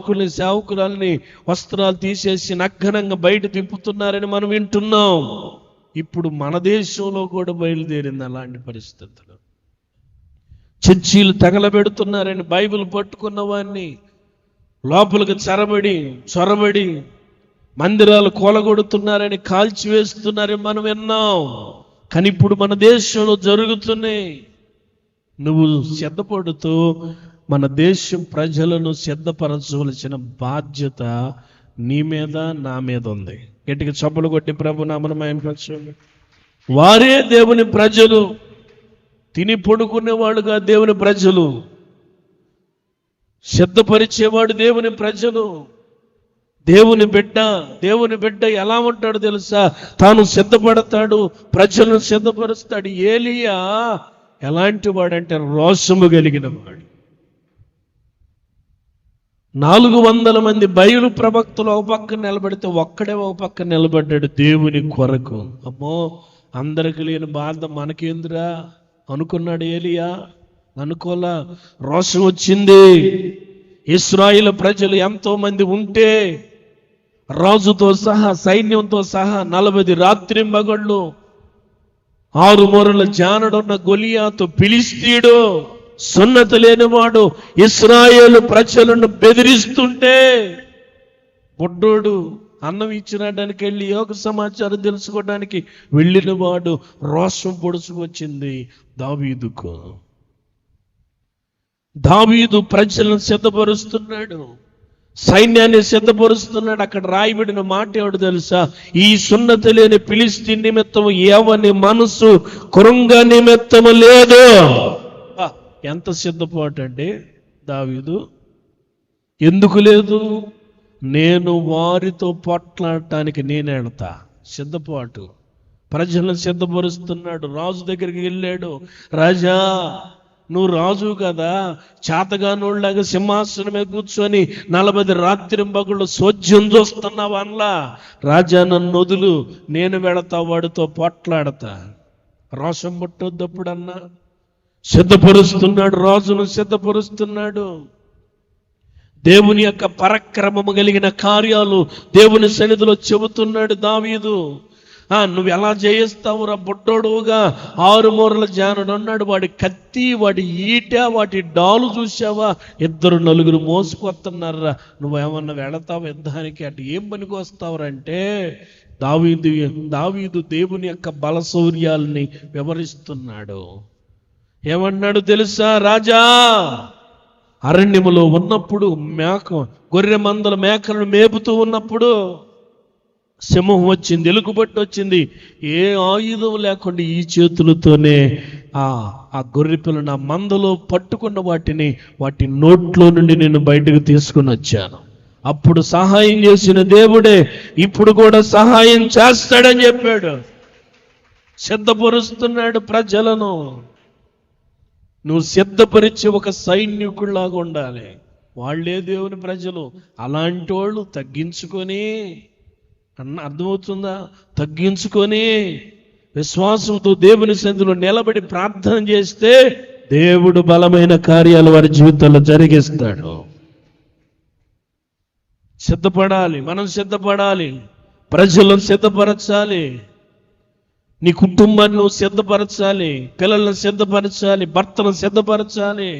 సేవకుల్ని సేవకురాల్ని వస్త్రాలు తీసేసి నగ్నంగా బయట తిప్పుతున్నారని మనం వింటున్నాం. ఇప్పుడు మన దేశంలో కూడా బయలుదేరింది అలాంటి పరిస్థితులు. చర్చీలు తగలబెడుతున్నారని బైబిల్ పట్టుకున్న వాడిని లోపలికి చరబడి చొరబడి మందిరాలు కూలగొడుతున్నారని కాల్చివేస్తున్నారని మనం విన్నాం. కానీ ఇప్పుడు మన దేశంలో జరుగుతున్నాయి. నువ్వు సిద్ధపడుతూ మన దేశం ప్రజలను సిద్ధపరచవలసిన బాధ్యత నీ మీద నా మీద ఉంది. గట్టిగా చప్పలు కొట్టి ప్రభు నామనమయం వారే దేవుని ప్రజలు. తిని పడుకునేవాడుగా దేవుని ప్రజలు. సిద్ధపరిచేవాడు దేవుని ప్రజలు. దేవుని బిడ్డ దేవుని బిడ్డ ఎలా ఉంటాడు తెలుసా? తాను సిద్ధపడతాడు ప్రజలను సిద్ధపరుస్తాడు. ఏలియా ఎలాంటి వాడంటే రోషము కలిగిన వాడు. నాలుగు వందల మంది బయలు ప్రవక్తలు ఒక పక్క నిలబడితే ఒక్కడే ఒక పక్క నిలబడ్డాడు దేవుని కొరకు. అమ్మో అందరికి లేని బాధ మనకేందిరా? అనుకున్నాడు ఏలియా? అనుకోలా? రోషం వచ్చింది. ఇస్రాయిల్ ప్రజలు ఎంతో మంది ఉంటే రాజుతో సహా సైన్యంతో సహా నలభై రాత్రి మగళ్ళు ఆరు మూరల జానడున్న గొలియాతో పిలిస్తీడు సున్నత లేనివాడు ఇస్రాయేలు ప్రజలను బెదిరిస్తుంటే బుడ్డోడు అన్నం ఇచ్చినడానికి వెళ్ళి యోగ సమాచారం తెలుసుకోవడానికి వెళ్ళిన వాడు రోషం పొడుచుకొచ్చింది దావీదుకు. దావీదు ప్రజలను సిద్ధపరుస్తున్నాడు. సైన్యాన్ని సిద్ధపరుస్తున్నాడు. అక్కడ రాయబడిన మాట ఎవడు తెలుసా? ఈ సున్నత లేని పిలిస్తే నిమిత్తం ఏవని మనసు కృంగ నిమిత్తము లేదు. ఎంత సిద్ధపాటు అంటే దావీదు ఎందుకు లేదు? నేను వారితో పోట్లాడటానికి నేను వెళ్తా సిద్ధపాటు. ప్రజలను సిద్ధపరుస్తున్నాడు. రాజు దగ్గరికి వెళ్ళాడు. రాజా నువ్వు రాజు కదా. చేతగానోళ్ళగా సింహాసనమే కూర్చొని నలభై రాత్రి పగుళ్ళు సోజ్యం చూస్తున్నావు అనలా. రాజా నన్ను వదులు. నేను వెళతా వాడితో పోట్లాడతా. రోషం పుట్టొద్దప్పుడన్నా సిద్ధపరుస్తున్నాడు రాజును సిద్ధపరుస్తున్నాడు. దేవుని యొక్క పరక్రమము కలిగిన కార్యాలు దేవుని సన్నిధిలో చెబుతున్నాడు దావీదు. ఆ నువ్వు ఎలా చేయిస్తావురా బుడ్డోడుగా ఆరు మూరల జానుడు అన్నాడు వాడి కత్తి వాడి ఈట వాటి డాలు చూసావా ఇద్దరు నలుగురు మోసుకొస్తున్నారా? నువ్వేమన్నా వెళతావు యుద్ధానికి? అటు ఏం పనికి వస్తావురా అంటే దావీదు దావీదు దేవుని యొక్క బల శౌర్యాల్ని వివరిస్తున్నాడు. ఏమన్నాడు తెలుసా రాజా? అరణ్యములో ఉన్నప్పుడు మేక గొర్రె మందల మేకలను మేపుతూ ఉన్నప్పుడు సింహం వచ్చింది ఎలుగుబట్టి వచ్చింది. ఏ ఆయుధం లేకుండా ఈ చేతులతోనే ఆ ఆ గొర్రె పిల్లను ఆ మందలో పట్టుకున్న వాటిని వాటి నోట్లో నుండి నేను బయటకు తీసుకుని వచ్చాను. అప్పుడు సహాయం చేసిన దేవుడే ఇప్పుడు కూడా సహాయం చేస్తాడని చెప్పాడు. సిద్ధపరుస్తున్నాడు ప్రజలను. నువ్వు సిద్ధపరిచి ఒక సైనికుల్లాగా ఉండాలి. వాళ్ళే దేవుని ప్రజలు. అలాంటి వాళ్ళు తగ్గించుకొని అన్న అర్థమవుతుందా? తగ్గించుకొని విశ్వాసంతో దేవుని సంధిలో నిలబడి ప్రార్థన చేస్తే దేవుడు బలమైన కార్యాలు వారి జీవితంలో జరిగిస్తాడు. సిద్ధపడాలి. మనం సిద్ధపడాలి. ప్రజలను సిద్ధపరచాలి. నీ కుటుంబాన్ని నువ్వు సిద్ధపరచాలి పిల్లలను సిద్ధపరచాలి భర్తను సిద్ధపరచాలి.